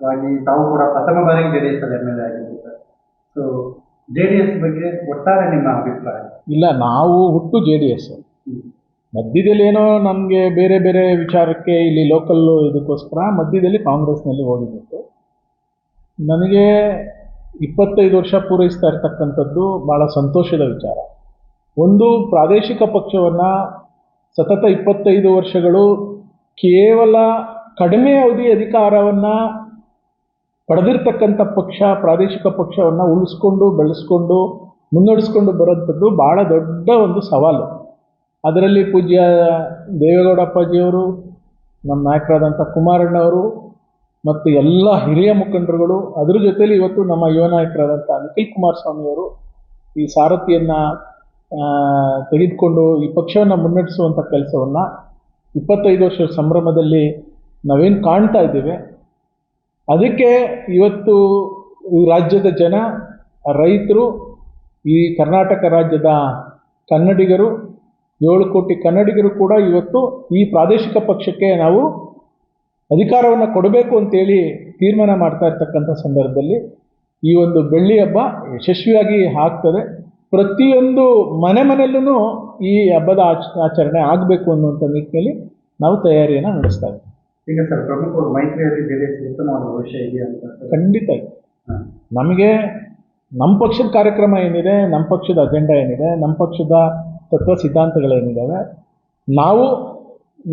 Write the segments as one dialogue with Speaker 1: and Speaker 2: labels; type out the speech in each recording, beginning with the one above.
Speaker 1: ವಾಗಿ ತಾವು ಕೂಡ ಪ್ರಥಮ ಬಾರಿಗೆ ಜೆ ಡಿ ಎಸ್ ಅಲ್ಲಿ ಎಂ ಎಲ್ ಎ ಆಗಿದ್ದೀರಿ? Sir so J D S ಬಗ್ಗೆ ಒಟ್ಟಾರೆ ನಿಮ್ಮ ಅಭಿಪ್ರಾಯ?
Speaker 2: ಇಲ್ಲ ನಾವು ಹುಟ್ಟು ಜೆ ಡಿ ಎಸ್ ಮಧ್ಯದಲ್ಲಿ ಏನೋ ನಮಗೆ ಬೇರೆ ಬೇರೆ ವಿಚಾರಕ್ಕೆ ಇಲ್ಲಿ ಲೋಕಲ್ ಇದಕ್ಕೋಸ್ಕರ ಮಧ್ಯದಲ್ಲಿ ಕಾಂಗ್ರೆಸ್ನಲ್ಲಿ ಹೋಗಿದ್ದು ನನಗೆ ಇಪ್ಪತ್ತೈದು ವರ್ಷ ಪೂರೈಸ್ತಾ ಇರ್ತಕ್ಕಂಥದ್ದು ಭಾಳ ಸಂತೋಷದ ವಿಚಾರ. ಒಂದು ಪ್ರಾದೇಶಿಕ ಪಕ್ಷವನ್ನು ಸತತ ಇಪ್ಪತ್ತೈದು ವರ್ಷಗಳು ಕೇವಲ ಕಡಿಮೆ ಅವಧಿ ಅಧಿಕಾರವನ್ನು ಪಡೆದಿರ್ತಕ್ಕಂಥ ಪಕ್ಷ, ಪ್ರಾದೇಶಿಕ ಪಕ್ಷವನ್ನು ಉಳಿಸ್ಕೊಂಡು, ಬೆಳೆಸ್ಕೊಂಡು, ಮುನ್ನಡೆಸ್ಕೊಂಡು ಬರೋಂಥದ್ದು ಭಾಳ ದೊಡ್ಡ ಒಂದು ಸವಾಲು. ಅದರಲ್ಲಿ ಪೂಜ್ಯ ದೇವೇಗೌಡ ಅಪ್ಪಾಜಿಯವರು, ನಮ್ಮ ನಾಯಕರಾದಂಥ ಕುಮಾರಣ್ಣವರು ಮತ್ತು ಎಲ್ಲ ಹಿರಿಯ ಮುಖಂಡರುಗಳು, ಅದರ ಜೊತೆಲಿ ಇವತ್ತು ನಮ್ಮ ಯುವ ನಾಯಕರಾದಂಥ ನಿಖಿಲ್ ಕುಮಾರಸ್ವಾಮಿಯವರು ಈ ಸಾರಥಿಯನ್ನು ತೆಗೆದುಕೊಂಡು ಈ ಪಕ್ಷವನ್ನು ಮುನ್ನಡೆಸುವಂಥ ಕೆಲಸವನ್ನು ಇಪ್ಪತ್ತೈದು ವರ್ಷದ ಸಂಭ್ರಮದಲ್ಲಿ ನಾವೇನು ಕಾಣ್ತಾ ಇದ್ದೇವೆ ಅದಕ್ಕೆ ಇವತ್ತು ಈ ರಾಜ್ಯದ ಜನ, ರೈತರು, ಈ ಕರ್ನಾಟಕ ರಾಜ್ಯದ ಕನ್ನಡಿಗರು, ಏಳು ಕೋಟಿ ಕನ್ನಡಿಗರು ಕೂಡ ಇವತ್ತು ಈ ಪ್ರಾದೇಶಿಕ ಪಕ್ಷಕ್ಕೆ ನಾವು ಅಧಿಕಾರವನ್ನು ಕೊಡಬೇಕು ಅಂತೇಳಿ ತೀರ್ಮಾನ ಮಾಡ್ತಾ ಇರ್ತಕ್ಕಂಥ ಸಂದರ್ಭದಲ್ಲಿ ಈ ಒಂದು ಬೆಳ್ಳಿ ಹಬ್ಬ ಯಶಸ್ವಿಯಾಗಿ ಆಗ್ತದೆ. ಪ್ರತಿಯೊಂದು ಮನೆ ಮನೆಯಲ್ಲೂ ಈ ಹಬ್ಬದ ಆಚ, ಆಚರಣೆ ಆಗಬೇಕು ಅನ್ನುವಂಥ ನಿಟ್ಟಿನಲ್ಲಿ ನಾವು ತಯಾರಿಯನ್ನು ನಡೆಸ್ತಾ ಇದ್ದೀವಿ.
Speaker 1: ಈಗ ಸರ್ ಪ್ರಮುಖರು ಮೈತ್ರಿಯಲ್ಲಿ ಜೆ ಡಿ ಎಸ್ ಉತ್ತಮವಾದ ಭವಿಷ್ಯ ಇದೆಯಾ ಅಂತ
Speaker 2: ಖಂಡಿತ ಇದೆ. ನಮಗೆ ನಮ್ಮ ಪಕ್ಷದ ಕಾರ್ಯಕ್ರಮ ಏನಿದೆ ನಮ್ಮ ಪಕ್ಷದ ಅಜೆಂಡಾ ಏನಿದೆ ನಮ್ಮ ಪಕ್ಷದ ತತ್ವ ಸಿದ್ಧಾಂತಗಳೇನಿದ್ದಾವೆ ನಾವು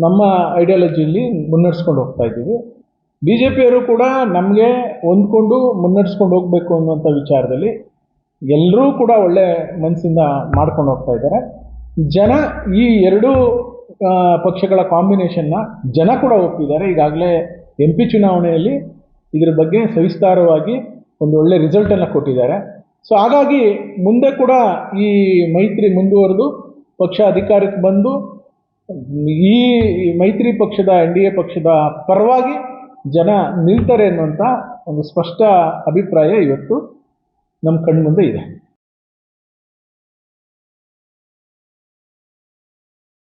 Speaker 2: ನಮ್ಮ ಐಡಿಯಾಲಜಿಯಲ್ಲಿ ಮುನ್ನಡೆಸ್ಕೊಂಡು ಹೋಗ್ತಾ ಇದ್ದೀವಿ. ಬಿ ಜೆ ಪಿಯವರು ಕೂಡ ನಮಗೆ ಹೊಂದ್ಕೊಂಡು ಮುನ್ನಡೆಸ್ಕೊಂಡು ಹೋಗಬೇಕು ಅನ್ನುವಂಥ ವಿಚಾರದಲ್ಲಿ ಎಲ್ಲರೂ ಕೂಡ ಒಳ್ಳೆ ಮನಸ್ಸಿಂದ ಮಾಡ್ಕೊಂಡು ಹೋಗ್ತಾ ಇದ್ದಾರೆ. ಜನ ಈ ಎರಡೂ ಪಕ್ಷಗಳ ಕಾಂಬಿನೇಷನ್ನ ಜನ ಕೂಡ ಒಪ್ಪಿದ್ದಾರೆ. ಈಗಾಗಲೇ ಎಂ ಪಿ ಚುನಾವಣೆಯಲ್ಲಿ ಇದ್ರ ಬಗ್ಗೆ ಸವಿಸ್ತಾರವಾಗಿ ಒಂದು ಒಳ್ಳೆ ರಿಸಲ್ಟನ್ನು ಕೊಟ್ಟಿದ್ದಾರೆ. ಸೊ ಹಾಗಾಗಿ ಮುಂದೆ ಕೂಡ ಈ ಮೈತ್ರಿ ಮುಂದುವರೆದು ಪಕ್ಷ ಅಧಿಕಾರಕ್ಕೆ ಬಂದು ಈ ಮೈತ್ರಿ ಪಕ್ಷದ, ಎನ್ ಡಿ ಎ ಪಕ್ಷದ ಪರವಾಗಿ ಜನ ನಿಲ್ತಾರೆ ಅನ್ನುವಂಥ ಒಂದು ಸ್ಪಷ್ಟ ಅಭಿಪ್ರಾಯ ಇವತ್ತು ನಮ್ಮ ಕಣ್ಮುಂದೆ ಇದೆ.